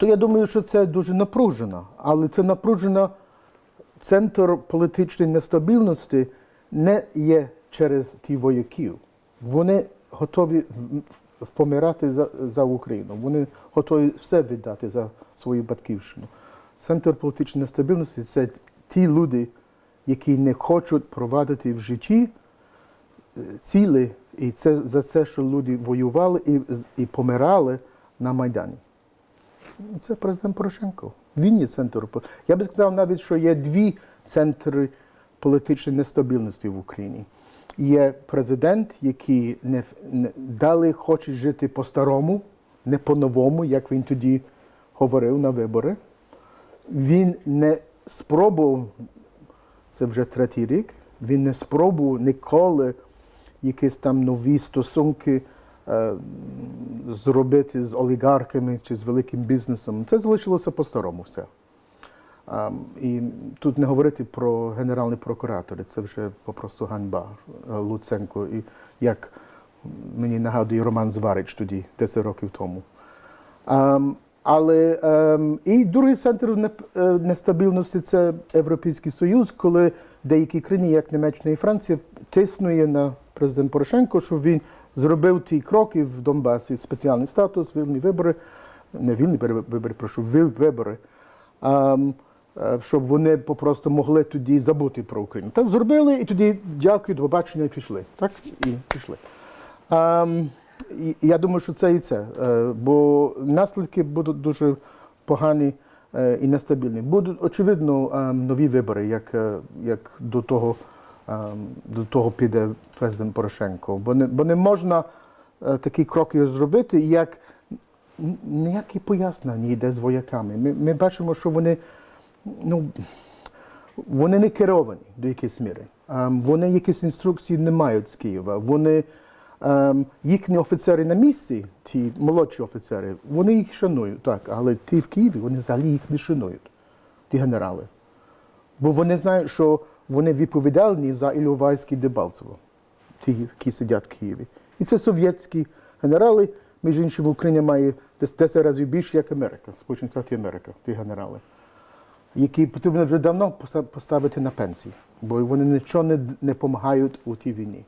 то я думаю, що це дуже напружено. Але це напружено центр політичної нестабільності не є через ті вояків. Вони готові помирати за, за Україну. Вони готові все віддати за свою батьківщину. Центр політичної нестабільності це ті люди, які не хочуть провадити в житті е, цілі, і це за це, що люди воювали і, і помирали на Майдані. Це президент Порошенко. Він є центр. Я би сказав навіть, що є дві центри політичної нестабільності в Україні. Є президент, який не, не далі хоче жити по-старому, не по-новому, як він тоді говорив на вибори. Він не спробував, це вже третій рік, він не спробував ніколи якісь там нові стосунки зробити з олігархами чи з великим бізнесом. Це залишилося по-старому все. І тут не говорити про генеральні прокуратори, це вже попросту ганьба е, Луценко, і як мені нагадує Роман Зварич тоді, 10 років тому. Ем, але ем, і другий центр е, нестабільності це Європейський Союз, коли деякі країни, як Німеччина і Франція, тиснує на президент Порошенко, щоб він зробив ті кроки в Донбасі, спеціальний статус, вільні вибори, не вільні вибори, прошу, вибори, ем, е, щоб вони попросту могли тоді забути про Україну. Так зробили, і тоді дякую, до побачення, і пішли. Так, і пішли. Ем, і, я думаю, що це і це. Е, бо наслідки будуть дуже погані е, і нестабільні. Будуть, очевидно, ем, нові вибори, як, як до, того, до того піде президент Порошенко. Бо не, бо не можна е, такі кроки зробити, як ніякі пояснення йде з вояками. Ми, ми бачимо, що вони. Ну, вони не керовані до якоїсь міри. Ем, Вони якісь інструкції не мають з Києва. Вони, ем, їхні офіцери на місці, ті молодші офіцери, вони їх шанують, так, але ті в Києві, вони взагалі їх не шанують, ті генерали. Бо вони знають, що вони відповідальні за Іловайське Дебальцево, ті, які сидять в Києві. І це совєтські генерали, між іншим, Україна має десь 10 разів більше, як Америка, Сполучені Штати Америка, ті генерали які потрібно вже давно поставити на пенсії, бо вони нічого не, допомагають у тій війні.